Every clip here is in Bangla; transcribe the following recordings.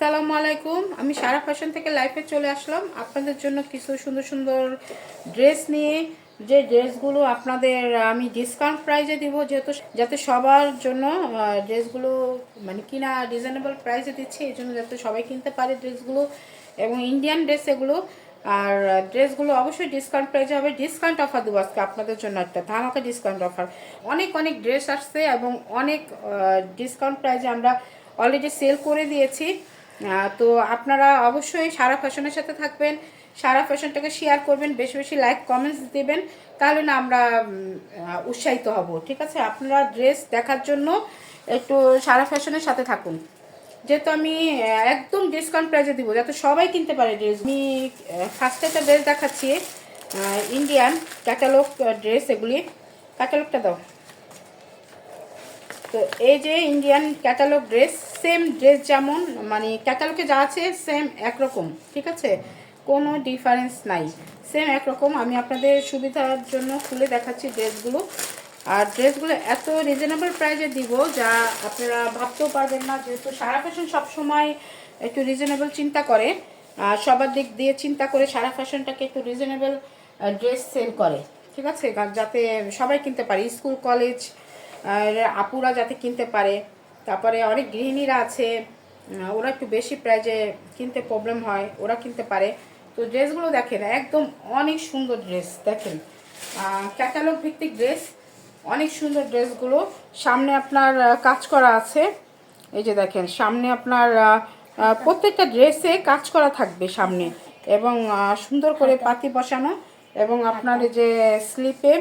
আসসালামু আলাইকুম। আমি সারা ফ্যাশন থেকে লাইফে চলে আসলাম। আপনাদের জন্য কিছু সুন্দর সুন্দর ড্রেস নিয়ে। যে ড্রেসগুলো আপনাদের আমি ডিসকাউন্ট প্রাইজে দিব, যেহেতু যাতে সবার জন্য ড্রেসগুলো মানে কিনা রিজনেবল প্রাইসে দিচ্ছি, এই জন্য যাতে সবাই কিনতে পারে ড্রেসগুলো এবং ইন্ডিয়ান ড্রেস এগুলো। আর ড্রেসগুলো অবশ্যই ডিসকাউন্ট প্রাইজে হবে। ডিসকাউন্ট অফার দেবো আজকে আপনাদের জন্য একটা ধামাকা ডিসকাউন্ট অফার অনেক অনেক ড্রেস আসছে এবং অনেক ডিসকাউন্ট প্রাইজে আমরা অলরেডি সেল করে দিয়েছি। তো আপনারা অবশ্যই সারা ফ্যাশনের সাথে থাকবেন, সারা ফ্যাশনটাকে শেয়ার করবেন, বেশি বেশি লাইক কমেন্টস দেবেন, তাহলে না আমরা উৎসাহিত হব, ঠিক আছে? আপনারা ড্রেস দেখার জন্য একটু সারা ফ্যাশনের সাথে থাকুন। যেহেতু আমি একদম ডিসকাউন্ট প্রাইসে দিব, যাতে সবাই কিনতে পারে ড্রেস আমি ফার্স্ট একটা ড্রেস দেখাচ্ছি ইন্ডিয়ান ক্যাটালগ ড্রেস এগুলি। ক্যাটালগটা দাও। তো এই যে Indian catalogue dress same dress যেমন মানে ক্যাটালগে যা আছে সেম একরকম, ঠিক আছে? কোনো ডিফারেন্স নাই। সেম একরকম, আমি আপনাদের সুবিধার জন্য খুলে দেখাচ্ছি ড্রেসগুলো আর ড্রেসগুলো এত রিজনেবল প্রাইসে দিব যা আপনারা ভাবতেও পারবেন না, যেহেতু সারা ফ্যাশন সবসময় একটু রিজনেবল চিন্তা করে। সবার দিক দিয়ে চিন্তা করে সারা ফ্যাশনটাকে একটু রিজনেবল ড্রেস সেল করে, ঠিক আছে? যাতে সবাই কিনতে পারে, স্কুল কলেজ আপুরা যাতে কিনতে পারে। তারপরে অনেক গৃহিণীরা আছে ওরা একটু বেশি প্রাইজে কিনতে প্রবলেম হয় ওরা কিনতে পারে। তো ড্রেসগুলো দেখেন একদম অনেক সুন্দর ড্রেস দেখেন। ক্যাটালগ ভিত্তিক ড্রেস অনেক সুন্দর ড্রেসগুলো সামনে আপনার কাজ করা আছে। এই যে দেখেন সামনে আপনার প্রত্যেকটা ড্রেসে কাজ করা থাকবে সামনে। এবং সুন্দর করে পাতি বসানো এবং আপনার এই যে স্লিপে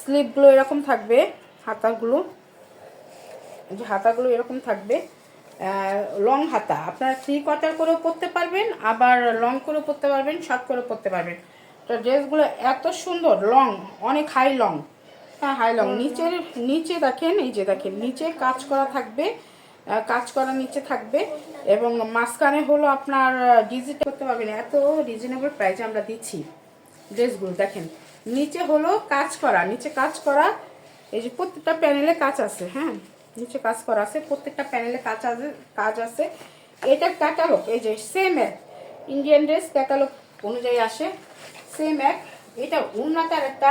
স্লিপগুলো এরকম থাকবে হাতাগুলো। যে হাতাগুলো এরকম থাকবে লং হাতা। আপনারা থ্রি কোয়ার্টার করেও পরতে পারবেন, আবার লং করেও পরতে পারবেন শর্ট করেও পরতে পারবেন। তো ড্রেসগুলো এত সুন্দর লং অনেক হাই লং হ্যাঁ হাই লং নিচের, নিচে দেখেন, এই যে দেখেন, নিচে কাজ করা থাকবে কাজ করা নিচে থাকবে, এবং মাঝখানে হলো আপনার ডিজিট করতে পারবেন। এত রিজনেবল প্রাইসে আমরা দিচ্ছি ড্রেসগুলো, দেখেন। নিচে হলো কাজ করা, নিচে কাজ করা, এই যে প্রত্যেকটা প্যানেলে কাজ আছে হ্যাঁ। নিচে কাজ করা আছে, প্রত্যেকটা প্যানেলে কাজ আছে কাজ আছে। এটা ক্যাটালগ এই যে সেম এক ইন্ডিয়ান ড্রেস ক্যাটালগ অনুযায়ী আসে সেম এক। এটা উন্নতার একটা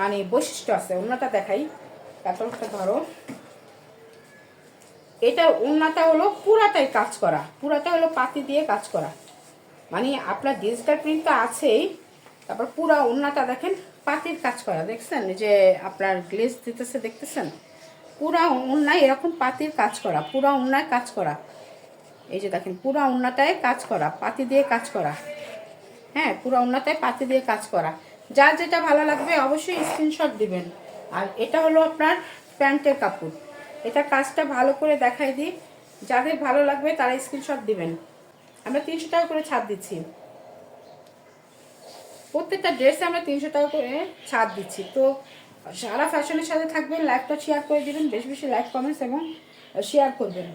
মানে বৈশিষ্ট্য আছে, উন্নতা দেখাই। ক্যাটালগটা ধরো। এটা উন্নতা হলো পুরাটাই কাজ করা পুরাটা হলো পাতি দিয়ে কাজ করা। মানে আপনার ডিজিটাল প্রিন্ট তো আছেই, তারপর পুরা উন্নাটা দেখেন, পাতির কাজ করা, দেখছেন? যে আপনার গ্লেজ দিতেছে, দেখতেছেন? পুরা উন্নায় এরকম পাতির কাজ করা, পুরা উন্নায় কাজ করা। এই যে দেখেন, পুরা উন্নাটায় কাজ করা, পাতি দিয়ে কাজ করা। হ্যাঁ পুরা উন্নতায় পাতি দিয়ে কাজ করা। যার যেটা ভালো লাগবে অবশ্যই স্ক্রিনশট দিবেন। আর এটা হলো আপনার প্যান্টের কাপড়। এটা কাজটা ভালো করে দেখাই দিই। যাদের ভালো লাগবে তারা স্ক্রিনশট দিবেন। আমরা তিনশো টাকা করে ছাড় দিচ্ছি। প্রত্যেকটা ড্রেসে আমরা তিনশো টাকা করে ছাড় দিচ্ছি। তো সারা ফ্যাশনের সাথে থাকবেন লাইভটা শেয়ার করে দেবেন, বেশি বেশি লাইক কমেন্টস এবং শেয়ার করবেন।